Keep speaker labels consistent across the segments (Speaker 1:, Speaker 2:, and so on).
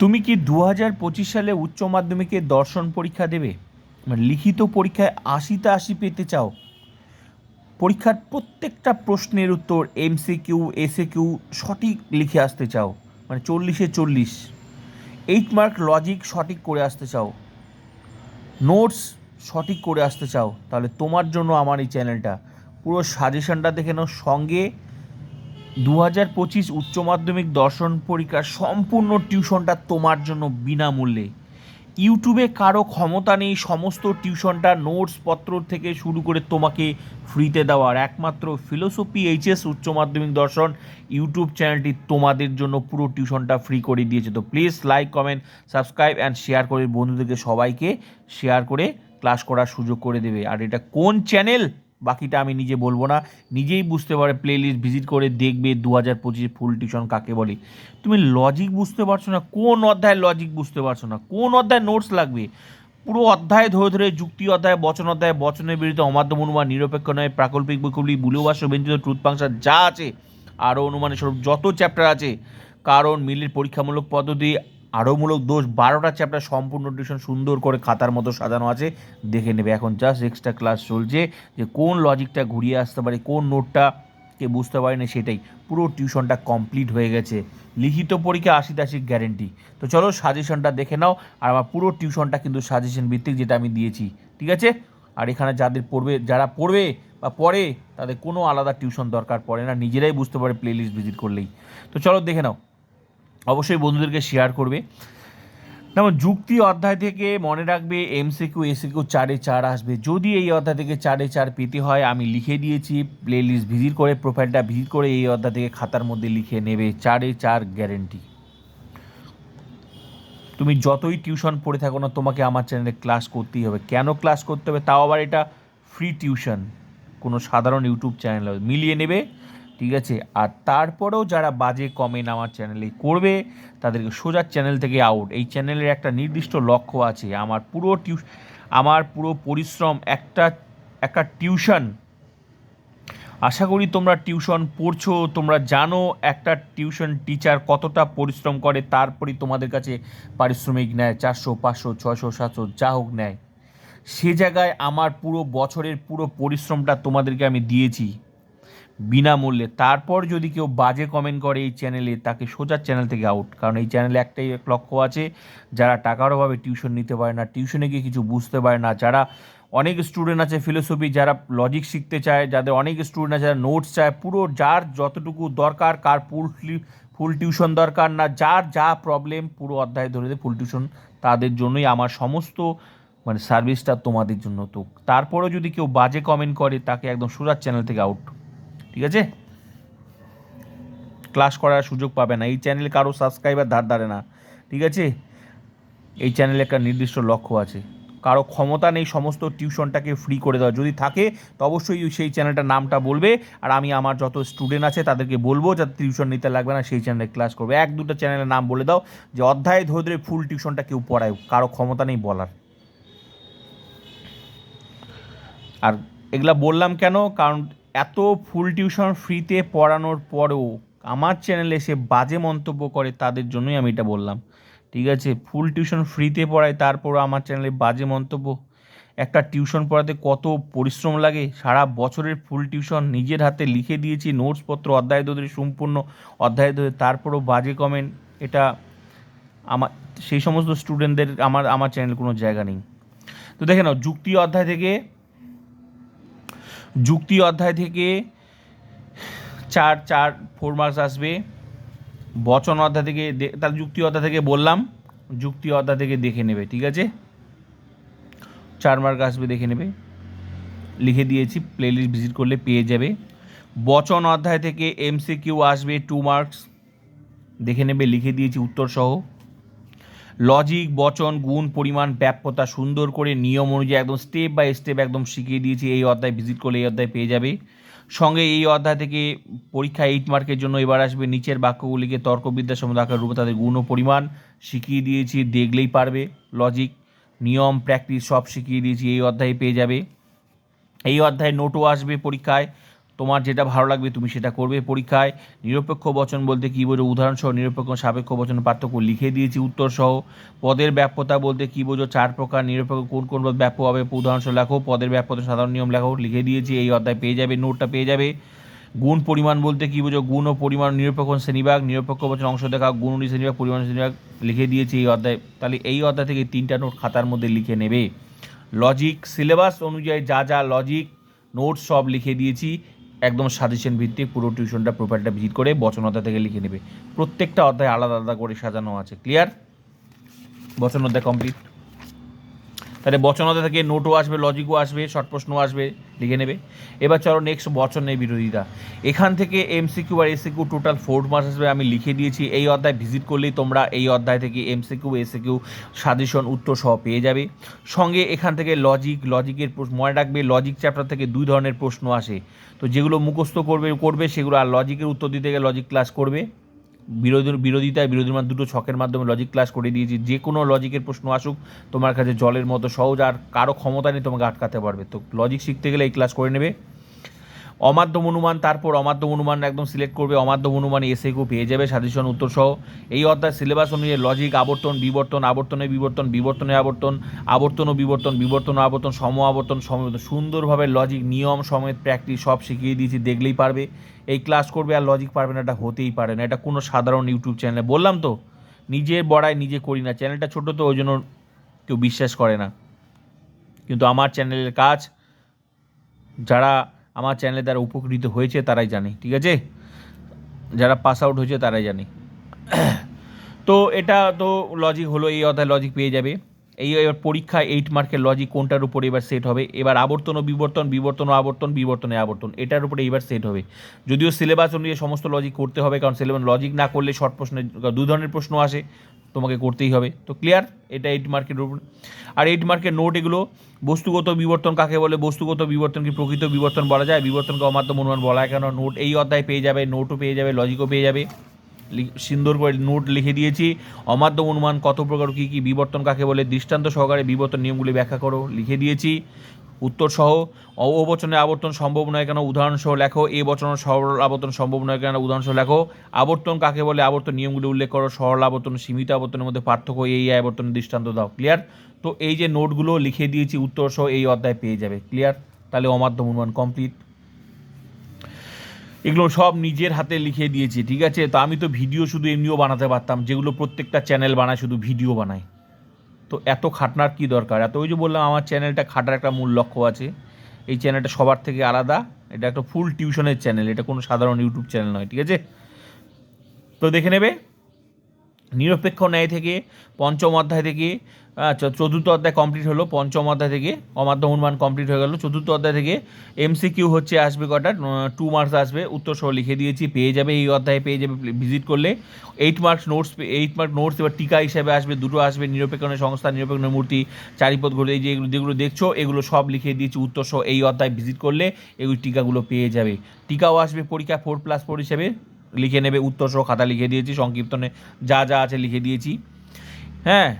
Speaker 1: তুমি কি দু হাজার পঁচিশ সালে উচ্চ মাধ্যমিকে দর্শন পরীক্ষা দেবে? মানে লিখিত পরীক্ষায় আশিতে আশি পেতে চাও। পরীক্ষার প্রত্যেকটা প্রশ্নের উত্তর এমসিকিউ এসে কিউ সঠিক লিখে আসতে চাও। মানে চল্লিশে চল্লিশ। এইট মার্ক লজিক সঠিক করে আসতে চাও। নোটস সঠিক করে আসতে চাও। তাহলে তোমার জন্য আমার এই চ্যানেলটা পুরো সাজেশনটা দেখে নাও সঙ্গে। দু হাজার পঁচিশ উচ্চ মাধ্যমিক দর্শন পরীক্ষার সম্পূর্ণ টিউশনটা তোমার জন্য বিনামূল্যে। ইউটিউবে কারও ক্ষমতা নেই, সমস্ত টিউশনটা নোটস পত্র থেকে শুরু করে তোমাকে ফ্রিতে দেওয়ার একমাত্র ফিলোসফি এইচএস উচ্চ মাধ্যমিক দর্শন ইউটিউব চ্যানেলটি তোমাদের জন্য পুরো টিউশনটা ফ্রি করে দিয়েছে। তো please like, comment, subscribe and share করে বন্ধুদেরকে সবাইকে শেয়ার করে ক্লাস করার সুযোগ করে দেবে। আর এটা কোন চ্যানেল বাকিটা আমি নিজে বলব না। নিজেই বুঝতে পারে প্লে লিস্ট ভিজিট করে দেখবে দু হাজার পঁচিশে ফুল টিউশন কাকে বলে। তুমি লজিক বুঝতে পারছ না, কোন অধ্যায় লজিক বুঝতে পারছ না, কোন অধ্যায় নোটস লাগবে? পুরো অধ্যায় ধরে ধরে যুক্তি অধ্যায়, বচন অধ্যায়, বচনের বিরুদ্ধে অমাধ্যম অনুমান নিরপেক্ষ নয়, প্রাকল্পিক বৈকল্পিক বুলিবাস্য ব্যঞ্জিত ট্রুথ যা আছে, আরও অনুমানের স্বরূপ, যত চ্যাপ্টার আছে, কারণ মিলের পরীক্ষামূলক পদ্ধতি আরও মূলক দোষ, বারোটা চ্যাপ্টার সম্পূর্ণ টিউশন সুন্দর করে খাতার মতো সাজানো আছে, দেখে নেবে। এখন জাস্ট এক্সট্রা ক্লাস চলছে, যে কোন লজিকটা ঘুরিয়ে আসতে পারে, কোন নোটটা কে বুঝতে পারে না সেটাই। পুরো টিউশনটা কমপ্লিট হয়ে গেছে। লিখিত পরীক্ষা আশি আশি গ্যারেন্টি তো চলো সাজেশনটা দেখে নাও, আর আমার পুরো টিউশনটা কিন্তু সাজেশন ভিত্তিক যেটা আমি দিয়েছি। ঠিক আছে? আর এখানে যাদের পড়বে, যারা পড়বে বা পড়ে, তাদের কোনো আলাদা টিউশন দরকার পড়ে না, নিজেরাই বুঝতে পারে প্লেলিস্ট ভিজিট করলেই। তো চলো দেখে নাও। অবশ্যই বন্ধুদেরকে শেয়ার করবে। যেমন যুক্তি অধ্যায় থেকে মনে রাখবে এমসিকিউ এসিকিউ চারে চার আসবে। যদি এই অধ্যায় থেকে চারে চার পেতে হয়, আমি লিখে দিয়েছি প্লে লিস্ট ভিজিট করে প্রোফাইলটা ভিজিট করে এই অধ্যায় থেকে খাতার মধ্যে লিখে নেবে, চারে চার গ্যারেন্টি তুমি যতই টিউশন পড়ে থাকো না, তোমাকে আমার চ্যানেলে ক্লাস করতেই হবে। কেন ক্লাস করতে হবে? তাও আবার এটা ফ্রি টিউশন কোনো সাধারণ ইউটিউব চ্যানেল মিলিয়ে নেবে ঠিক আছে? আর তারপরেও যারা বাজে কমেন্ট আমার চ্যানেলে করবে, তাদেরকে সোজা চ্যানেল থেকে আউট এই চ্যানেলের একটা নির্দিষ্ট লক্ষ্য আছে। আমার পুরো টিউ আমার পুরো পরিশ্রম একটা একটা টিউশন। আশা করি তোমরা টিউশন পড়ছো, তোমরা জানো একটা টিউশন টিচার কতটা পরিশ্রম করে, তারপরই তোমাদের কাছে পারিশ্রমিক নেয়, চারশো, পাঁচশো ছশো সাতশো, যা হোক নেয়। সে জায়গায় আমার পুরো বছরের পুরো পরিশ্রমটা তোমাদেরকে আমি দিয়েছি। বিনামূল্যে। তারপর যদি কেউ বাজে কমেন্ট করে এই চ্যানেলে তাকে সোজা চ্যানেল থেকে আউট কারণ এই চ্যানেলে একটাই এক লক্ষ্য আছে, যারা টাকার অভাবে টিউশন নিতে পারে না টিউশনে গিয়ে কিছু বুঝতে পারে না। যারা অনেক স্টুডেন্ট আছে ফিলোসফি যারা লজিক শিখতে চায়, যাদের অনেক স্টুডেন্ট আছে, যারা নোটস চায়, পুরো যার যতটুকু দরকার, কার ফুল ফুল টিউশন দরকার না, যার যা প্রবলেম পুরো অধ্যায় ধরে ফুল টিউশন তাদের জন্যই আমার সমস্ত মানে সার্ভিসটা তোমাদের জন্য তো। তারপরেও যদি কেউ বাজে কমেন্ট করে, তাকে একদম সুরাজ চ্যানেল থেকে আউট ঠিক আছে? ক্লাস করার সুযোগ পাবে না। এই চ্যানেলে কারও সাবস্ক্রাইবার ধার ধারে না, ঠিক আছে? এই চ্যানেলে একটা নির্দিষ্ট লক্ষ্য আছে। কারও ক্ষমতা নেই, সমস্ত টিউশনটাকে ফ্রি করে দেওয়া। যদি থাকে, তো অবশ্যই সেই চ্যানেলটার নামটা বলবে। আর আমি আমার যত স্টুডেন্ট আছে, তাদেরকে বলব যাতে টিউশন নিতে লাগবে না, সেই চ্যানেলে ক্লাস করবে। এক, দুটো চ্যানেলের নাম বলে দাও, যে অধ্যায় ধরে ধরে ফুল টিউশনটা কেউ পড়ায়। কারও ক্ষমতা নেই বলার। আর এগুলা বললাম কেন? কারণ এত ফুল টিউশন ফ্রিতে পড়ানোর পরেও আমার চ্যানেলে এসে বাজে মন্তব্য করে তাদের জন্যই আমি এটা বললাম। ঠিক আছে? ফুল টিউশন ফ্রিতে পড়ায়, তারপরও আমার চ্যানেলে বাজে মন্তব্য। একটা টিউশন পড়াতে কত পরিশ্রম লাগে? সারা বছরের ফুল টিউশন নিজের হাতে লিখে দিয়েছি নোটসপত্র অধ্যায় ধরে, সম্পূর্ণ অধ্যায় ধরে, তারপরও বাজে কমেন্ট এটা আমার, সেই সমস্ত স্টুডেন্টদের আমার আমার চ্যানেলে কোনো জায়গা নেই। তো দেখে নাও, যুক্তি অধ্যায় থেকে যুক্তি অধ্যায় থেকে চার চার ফোর মার্কস আসবে। বচন অধ্যায় থেকে তার যুক্তি অধ্যায় থেকে বললাম, যুক্তি অধ্যায় থেকে দেখে নেবে, ঠিক আছে? চার মার্ক আসবে, দেখে নেবে। লিখে দিয়েছি প্লেলিস্ট ভিজিট করলে পেয়ে যাবে। বচন অধ্যায় থেকে এমসি কিউ আসবে টু মার্কস দেখে নেবে, লিখে দিয়েছি উত্তর সহ লজিক বচন, গুণ, পরিমাণ, ব্যাপ্যতা সুন্দর করে নিয়ম অনুযায়ী একদম স্টেপ বাই স্টেপ একদম শিখিয়ে দিয়েছি, এই অধ্যায় ভিজিট করলে এই অধ্যায় পেয়ে যাবে। সঙ্গে এই অধ্যায় থেকে পরীক্ষা এইট মার্কের জন্য এবার আসবে, নিচের বাক্যগুলিকে তর্কবিদ্যা আকার রূপে তাদের গুণ ও পরিমাণ শিখিয়ে দিয়েছি, দেখলেই পারবে লজিক নিয়ম প্র্যাকটিস সব শিখিয়ে দিয়েছি, এই অধ্যায়ে পেয়ে যাবে। এই অধ্যায়ে নোটও আসবে পরীক্ষায় তোমার যেটা ভালো লাগবে তুমি সেটা করবে পরীক্ষায়। নিরপেক্ষ বচন বলতে কী বোঝো উদাহরণসহ নিরপেক্ষ সাপেক্ষ বচন পার্থক্য লিখে দিয়েছি উত্তর সহ পদের ব্যাপ্যতা বলতে কী বোঝো? চার প্রকার নিরপেক্ষ কোন কোন পদ ব্যাপ্য হবে? উদাহরণসহ লেখো। পদের ব্যাপ্যতা সাধারণ নিয়ম লেখো। লিখে দিয়েছি, এই অধ্যায় পেয়ে যাবে, নোটটা পেয়ে যাবে। গুণ পরিমাণ বলতে কী বোঝো? গুণ ও পরিমাণ নিরপেক্ষ শ্রেণীভাগ নিরপেক্ষ বচন অংশ দেখা, গুণ শ্রেণীভাগ পরিমাণ শ্রেণীভাগ লিখে দিয়েছি এই অধ্যায়। তাহলে এই অধ্যায় থেকে তিনটা নোট খাতার মধ্যে লিখে নেবে। লজিক সিলেবাস অনুযায়ী যা যা লজিক নোটস সব লিখে দিয়েছি। একদম সাজেশন ভিত্তিক পুরো টিউশনটা প্রোফাইলটা ভিজিট করে বচনতা থেকে লিখে নেবে। প্রত্যেকটা অধ্যায় আলাদা আলাদা করে সাজানো আছে। ক্লিয়ার বচন অধ্যায় কমপ্লিট তাহলে বচন অধ্যায় থেকে নোটও আসবে লজিকও আসবে শর্ট প্রশ্নও আসবে, লিখে নেবে। এবার চলো নেক্সট বচনের বিরোধিতা। এখান থেকে এমসিকিউ আর এসিকিউ টোটাল ফোর মার্কস আসবে, আমি লিখে দিয়েছি। এই অধ্যায় ভিজিট করলেই তোমরা এই অধ্যায় থেকে এমসিকিউ এসিকিউ সাজেশন উত্তর সহ পেয়ে যাবে। সঙ্গে এখান থেকে লজিক লজিকের মনে রাখবে লজিক চ্যাপ্টার থেকে দুই ধরনের প্রশ্ন আসে। তো যেগুলো মুখস্থ করবে করবে, সেগুলো আর লজিকের উত্তর দিতে গেলে লজিক ক্লাস করবে। বিরোধী বিরোধিতায়, বিরোধীর মাধ্যমে দুটো ছকের মাধ্যমে লজিক ক্লাস করে দিয়েছি। যে কোনো লজিকের প্রশ্ন আসুক, তোমার কাছে জলের মতো সহজ আর কারও ক্ষমতা নেই, তোমাকে আটকাতে পারবে। তো লজিক শিখতে গেলে এই ক্লাস করে নেবে। অমাধ্যম অনুমান তারপর অমাধ্যম অনুমান একদম সিলেক্ট করবে। অমাধ্যম অনুমান এসে কেউ পেয়ে যাবে সাজেশন উত্তর সহ এই অধ্যায় সিলেবাস অনুযায়ী লজিক আবর্তন, বিবর্তন, আবর্তনে বিবর্তন, বিবর্তনে আবর্তন আবর্তন ও বিবর্তন বিবর্তন আবর্তন, সম আবর্তন, সম সুন্দরভাবে লজিক নিয়ম সমেত প্র্যাকটিস সব শিখিয়ে দিয়েছি, দেখলেই পারবে। এই ক্লাস করবে আর লজিক পারবে না, এটা হতেই পারে না। এটা কোনো সাধারণ ইউটিউব চ্যানেলে বললাম তো, নিজের বড়াই নিজে করি না। চ্যানেলটা ছোটো তো, ওই জন্য কেউ বিশ্বাস করে না। কিন্তু আমার চ্যানেলের কাজ, যারা আমার চ্যানেলে দ্বারা উপকৃত হয়েছে তারাই জানে, ঠিক আছে? যারা পাস আউট হয়েছে তারাই জানে। তো এটা তো লজিক হলো, এই অধ্যায় লজিক পেয়ে যাবে। এই এবার পরীক্ষা এইট মার্কের লজিক কোনটার উপরে এবার সেট হবে? এবার আবর্তন ও বিবর্তন বিবর্তন ও আবর্তন, বিবর্তনে আবর্তন, এটার উপরে এবার সেট হবে। যদিও সিলেবাস অনুযায়ী সমস্ত লজিক করতে হবে, কারণ সিলেবাস লজিক না করলে শর্ট প্রশ্নে দু ধরনের প্রশ্ন আসে, তোমাকে করতেই হবে। তো ক্লিয়ার এটা এইট মার্কের উপর। আর এইট মার্কের নোট এগুলো বস্তুগত বিবর্তন কাকে বলে? বস্তুগত বিবর্তন কি প্রকৃত বিবর্তন বলা যায়? বিবর্তনকে অমাধ্যম অনুমান বলা হয় কেন নোট এই অধ্যায় পেয়ে যাবে নোটও পেয়ে যাবে লজিকও পেয়ে যাবে। সুন্দর করে নোট লিখে দিয়েছি। অমাধ্যম অনুমান, কত প্রকার, কী কী, বিবর্তন, কাকে বলে, দৃষ্টান্ত সহকারে বিবর্তন নিয়মগুলি ব্যাখ্যা করো, লিখে দিয়েছি। উত্তর সহ অ- ও বচনে আবর্তন সম্ভব নয় কেন উদাহরণ সহ লেখো, এ বচন সরল আবর্তন সম্ভব নয় কেন উদাহরণ সহ লেখো, আবর্তন কাকে বলে, আবর্তন নিয়মগুলি উল্লেখ করো, সরল আবর্তন, সীমিত আবর্তনের মধ্যে পার্থক্য, এই আবর্তনের দৃষ্টান্ত দাও ক্লিয়ার তো এই যে নোটগুলো লিখে দিয়েছি উত্তর সহ এই অধ্যায় পেয়ে যাবে ক্লিয়ার তাহলে অমাধ্যম অনুমান কমপ্লিট এগুলো সব নিজের হাতে লিখে দিয়েছি, ঠিক আছে? তো আমি তো ভিডিও শুধু এমনিও বানাতে পারতাম, যেগুলো প্রত্যেকটা চ্যানেল বানায়, শুধু ভিডিও বানায়। তো এত খাটনার কি দরকার? এত ওই যে বললাম, আমার চ্যানেলটা খাটার একটা মূল লক্ষ্য আছে। এই চ্যানেলটা সবার থেকে আলাদা, এটা একটা ফুল টিউশনের চ্যানেল, এটা কোনো সাধারণ ইউটিউব চ্যানেল নয়, ঠিক আছে? তো দেখে নেবে? নিরপেক্ষ ন্যায় থেকে, পঞ্চম অধ্যায় থেকে চতুর্থ অধ্যায় কমপ্লিট হলো, পঞ্চম অধ্যায় থেকে অমাধ্যম অনুমান কমপ্লিট হয়ে গেল। চতুর্থ অধ্যায় থেকে এমসিকিউ হচ্ছে আসবে কটা? টু মার্কস আসবে উত্তর সহ লিখে দিয়েছি, পেয়ে যাবে এই অধ্যায়ে, পেয়ে যাবে ভিজিট করলে। Eight marks notes eight mark notes এবার টিকা হিসাবে আসবে, দুটো আসবে নিরপেক্ষণের সংস্থা নিরপেক্ষণের মূর্তি, চারিপদ ঘটে এই যে এগুলো, যেগুলো দেখছ, এগুলো সব লিখে দিয়েছি উত্তর সহ এই অধ্যায় ভিজিট করলে এগুলো টিকাগুলো পেয়ে যাবে। টিকাও আসবে পরীক্ষা ফোর প্লাস ফোর হিসেবে। লিখে নেবে, উত্তর সহ খাতা লিখে দিয়েছি সংক্ষিপ্তনে যা যা আছে লিখে দিয়েছি। হ্যাঁ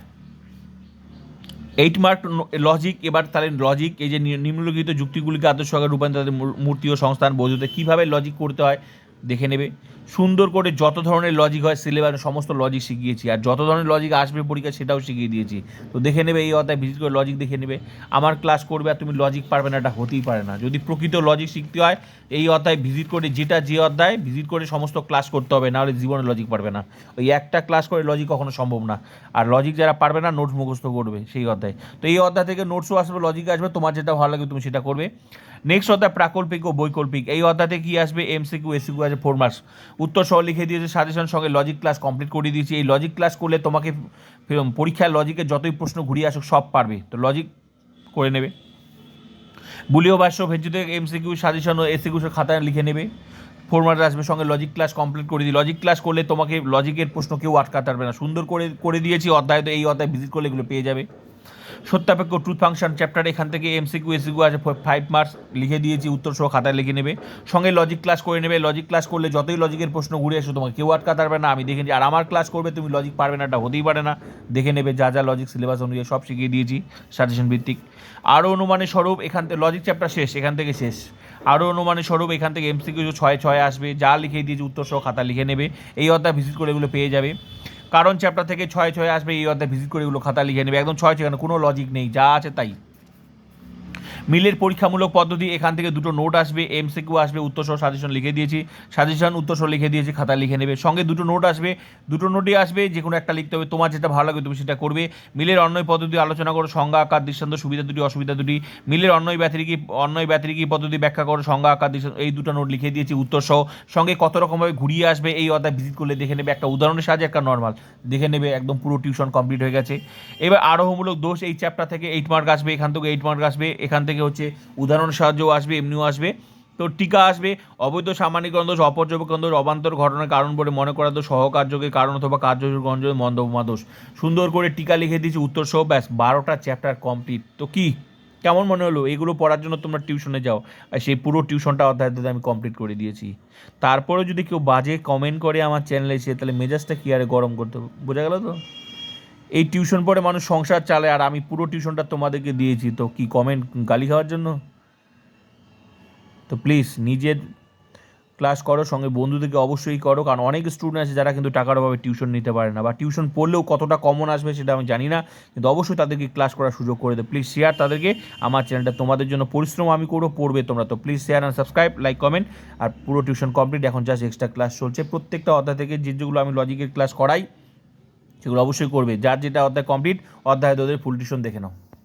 Speaker 1: এইট মার্ক লজিক এবার তাহলে লজিক এই যে নিম্নলিখিত যুক্তিগুলিকে আদর্শ আকারে রূপান্তর মূর্তি ও সংস্থান বোঝতে কীভাবে লজিক করতে হয় দেখে নেবে। সুন্দর করে যত ধরনের লজিক হয় সিলেবাস সমস্ত লজিক শিখিয়েছি। আর যত ধরনের লজিক আসবে পরীক্ষা সেটাও শিখিয়ে দিয়েছি। তো দেখে নেবে এই অধ্যায় ভিজিট করে লজিক দেখে নেবে। আমার ক্লাস করবে আর তুমি লজিক পারবে না, এটা হতেই পারে না। যদি প্রকৃত লজিক শিখতে হয়, এই অধ্যায় ভিজিট করে যেটা যে অধ্যায় ভিজিট করে সমস্ত ক্লাস করতে হবে, নাহলে জীবনে লজিক পারবে না। ওই একটা ক্লাস করে লজিক কখনো সম্ভব না। আর লজিক যারা পারবে না নোটস মুখস্থ করবে সেই অধ্যায়। তো এই অধ্যায় থেকে নোটসও আসবে লজিক আসবে, তোমার যেটা ভালো লাগে তুমি সেটা করবে। নেক্সট অর্থাৎ প্রাকল্পিক ও বৈকল্পিক। এই অধ্যায়তে কি আসবে? এমসিকিউ এসিকিউ আছে ফোর মার্কস উত্তর সহ লিখে দিয়েছে সাজেশন সঙ্গে লজিক ক্লাস কমপ্লিট করে দিয়েছি। এই লজিক ক্লাস করলে তোমাকে পরীক্ষার লজিকের যতই প্রশ্ন ঘুরিয়ে আসুক, সব পারবে। তো লজিক করে নেবে। বুলিও ভাষ্য ভেজ্যুতে এমসিকিউ সাজেশন ও এসিকিউ খাতায় লিখে নেবে। ফোর মার্কস আসবে সঙ্গে লজিক ক্লাস কমপ্লিট করে দিই। লজিক ক্লাস করলে তোমাকে লজিকের প্রশ্ন কেউ আটকাতে পারবে না। সুন্দর করে করে দিয়েছি, অধ্যায় তো এই অধ্যায় ভিজিট করলে এগুলো পেয়ে যাবে। সত্যাপেক্ষ ট্রুথ ফাংশন চ্যাপ্টার এখান থেকে এমসিকিউ এসিকিউ আছে ফাইভ মার্কস লিখে দিয়েছি, উত্তর সহ খাতায় লিখে নেবে। সঙ্গে লজিক ক্লাস করে নেবে। লজিক ক্লাস করলে যতই লজিকের প্রশ্ন ঘুরে আসে তোমাকে কেউ আটকাতে পারবে না। আমি দেখে নিই। আর আমার ক্লাস করবে, তুমি লজিক পারবে না, এটা হতেই পারে না। দেখে নেবে যা যা লজিক সিলেবাস অনুযায়ী সব শিখিয়ে দিয়েছি সাজেশন ভিত্তিক। আরও অনুমানের স্বরূপ এখান থেকে লজিক চ্যাপ্টার শেষ, এখান থেকে শেষ। আরও অনুমানের স্বরূপ এখান থেকে এমসিকিউ ছয় ছয় আসবে, যা লিখে দিয়েছে উত্তর সহ খাতা লিখে নেবে। এই অধ্যায় ভিজিট করে এগুলো পেয়ে যাবে। কারণ চ্যাপ্টার থেকে ছয় ছয় আসবে, এই অধ্যায় ভিজিট করে এগুলো খাতা লিখে নেবে। একদম ছয় ছয় কোনো লজিক নেই, যা আছে তাই। মিলের পরীক্ষামূলক পদ্ধতি, এখান থেকে দুটো নোট আসবে এমসিকিউ আসবে উত্তরসহ সাজেশন লিখে দিয়েছি। সাজেশন উত্তর সহ লিখে দিয়েছি, খাতা লিখে নেবে। সঙ্গে দুটো নোট আসবে। দুটো নোটই আসবে যে কোনো একটা লিখতে হবে, তোমার যেটা ভালো লাগে তুমি সেটা করবে। মিলের অন্যয় পদ্ধতি আলোচনা করো, সংজ্ঞা, আকার, দৃষ্টান্ত, সুবিধা দুটি, অসুবিধা দুটি। মিলের অন্যয় ব্যতিরিকী অন্যয় ব্যতিরিকী পদ্ধতি ব্যাখ্যা করো, সংজ্ঞা, আকার, দৃষ্টান্ত, এই দুটো নোট লিখে দিয়েছি উত্তরসহ সঙ্গে কত রকমভাবে ঘুরিয়ে আসবে, এই অধ্যায় ভিজিট করলে দেখে নেবে। একটা উদাহরণের সাহায্যে, একটা নর্মাল দেখে নেবে, একদম পুরো টিউশন কমপ্লিট হয়ে গেছে। এবার আরোহমূলক দোষ, এই চ্যাপ্টার থেকে এইট মার্ক আসবে, এখান থেকে এইট মার্ক আসবে, এখান থেকে হচ্ছে উদাহরণ সাহায্যও আসবে, এমনিও আসবে। তো টিকা আসবে, অবৈধ সামান্যীকরণ দোষ অপর্যবেক্ষণ দোষ অবান্তর ঘটনার কারণ বলে মনে করা দোষ সহকার্যকে কারণ অথবা কার্যগঞ্জ মন্দবমা দোষ। সুন্দর করে টিকা লিখে দিয়েছি, উত্তর সহ ব্যাস, বারোটা চ্যাপ্টার কমপ্লিট। তো কি? কেমন মনে হলো? এগুলো পড়ার জন্য তোমরা টিউশনে যাও। আর সেই পুরো টিউশনটা অধ্যায় আমি কমপ্লিট করে দিয়েছি। তারপরেও যদি কেউ বাজে কমেন্ট করে আমার চ্যানেলে এসে, তাহলে মেজাজটা কি আরে গরম করতে বোঝা গেল তো? এই টিউশন পড়ে মানুষ সংসার চালায় আর আমি পুরো টিউশনটা তোমাদেরকে দিয়েছি, তো কি কমেন্ট গালি খাওয়ার জন্য? তো প্লিজ নিজের ক্লাস করো, সঙ্গে বন্ধুদেরকে অবশ্যই করো, কারণ অনেক স্টুডেন্ট আছে যারা কিন্তু টাকার অভাবে টিউশন নিতে পারে না, বা টিউশন পড়লেও কতটা কমন আসবে সেটা আমি জানি না, কিন্তু অবশ্যই তাদেরকে ক্লাস করার সুযোগ করে দেয় প্লিজ শেয়ার তাদেরকে, আমার চ্যানেলটা তোমাদের জন্য পরিশ্রম আমি করব, পড়বে তোমরা, তো please share and subscribe like comment আর পুরো টিউশন কমপ্লিট এখন জাস্ট এক্সট্রা ক্লাস চলছে। প্রত্যেকটা অধ্যায় থেকে যে যেগুলো আমি লজিকের ক্লাস করাই সেগুলো অবশ্যই করবে। যার যেটা অধ্যায় কমপ্লিট অধ্যায় তোদের ফুল টিউশন দেখে নাও।